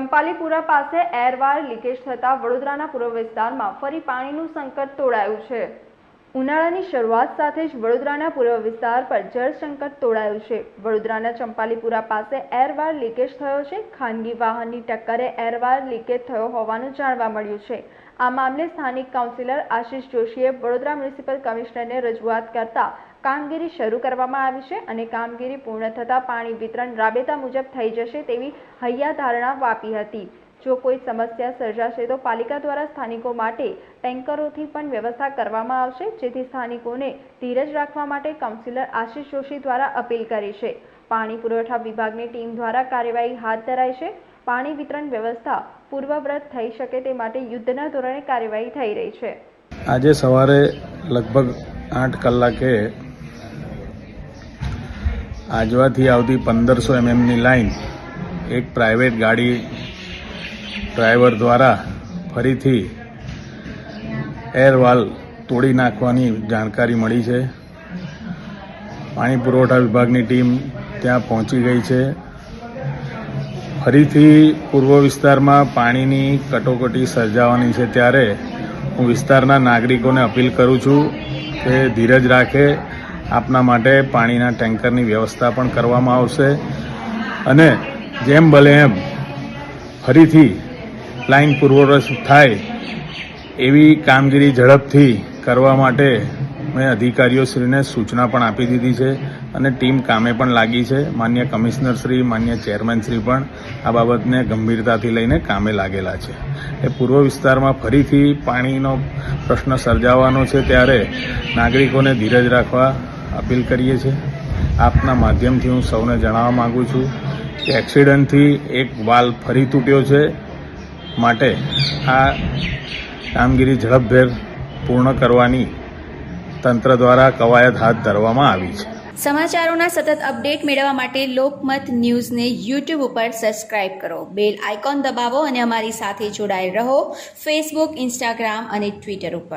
ચંપાલીપુરા પાસે એરવાર લીકેજ થતાં વડોદરાના પૂર્વ વિસ્તારમાં ફરી પાણીનું સંકટ તોડાયું છે. ઉનાળાની શરૂઆત સાથે જ વડોદરાના પૂર્વ વિસ્તાર પર જળ સંકટ તોડાયું છે. વડોદરાના ચંપાલીપુરા પાસે એરવાર લીકેજ થયો છે. ખાનગી વાહનની ટક્કરે એરવાર લીકેજ થયો હોવાનું જાણવા મળ્યું છે. આ મામલે સ્થાનિક કાઉન્સિલર આશિષ જોશીએ વડોદરા મ્યુનિસિપલ કમિશનરને રજૂઆત કરતા કામગીરી શરૂ કરવામાં આવી છે અને કામગીરી પૂર્ણ થતાં પાણી વિતરણ રાબેતા મુજબ થઈ જશે તેવી હૈયાધારણા વાપી હતી. જો કોઈ સમસ્યા સર્જાશે તો પાલિકા દ્વારા સ્થાનિકો માટે ટેન્કરોથી પણ વ્યવસ્થા કરવામાં આવશે, જેથી સ્થાનિકોને ધીરજ રાખવા માટે કાઉન્સિલર આશિષ જોશી દ્વારા અપીલ કરી છે. પાણી પુરવઠા વિભાગની ટીમ દ્વારા કાર્યવાહી હાથ ધરાઈ છે. પાણી વિતરણ વ્યવસ્થા પૂર્વવ્રત થઈ શકે તે માટે યુદ્ધના ધોરણે કાર્યવાહી થઈ રહી છે. આજે સવારે લગભગ આઠ કલાકે આજવાથી આવતી પંદરસો એમએમની લાઈન એક પ્રાઇવેટ ગાડી ડ્રાઈવર દ્વારા ફરીથી એરવાલ તોડી નાખવાની જાણકારી મળી છે. પાણી પુરવઠા વિભાગની ટીમ ત્યાં પહોંચી ગઈ છે. ફરીથી પૂર્વ વિસ્તારમાં પાણીની કટોકટી સર્જાવાની છે ત્યારે હું વિસ્તારના નાગરિકોને અપીલ કરું છું કે ધીરજ રાખે આપના માટે પાણીના ટેન્કરની વ્યવસ્થા પણ કરવામાં આવશે. અને જેમ ભલે એમ ફરીથી લાઈન પૂર્વવત થાય એવી કામગીરી ઝડપથી કરવા માટે મેં અધિકારીઓશ્રીને સૂચના પણ આપી દીધી છે અને ટીમ કામે પણ લાગી છે. માન્ય કમિશનરશ્રી માન્ય ચેરમેનશ્રી પણ આ બાબતને ગંભીરતાથી લઈને કામે લાગેલા છે. એ પૂર્વ વિસ્તારમાં ફરીથી પાણીનો પ્રશ્ન સર્જાવાનો છે ત્યારે નાગરિકોને ધીરજ રાખવા અપીલ કરીએ છીએ. આપના માધ્યમથી હું સૌને જણાવવા માગું છું કે એક્સિડન્ટથી એક વાલ ફરી તૂટ્યો છે માટે આ કામગીરી ઝડપભેર પૂર્ણ કરવાની તંત્ર દ્વારા કવાયત હાથ ધરવામાં આવી છે. સમાચારોના સતત અપડેટ મેળવવા માટે લોકમત ન્યૂઝને યુટ્યુબ ઉપર સબસ્ક્રાઇબ કરો. બેલ આઇકોન દબાવો અને અમારી સાથે જોડાયેલ રહો ફેસબુક, ઇન્સ્ટાગ્રામ અને ટ્વિટર ઉપર.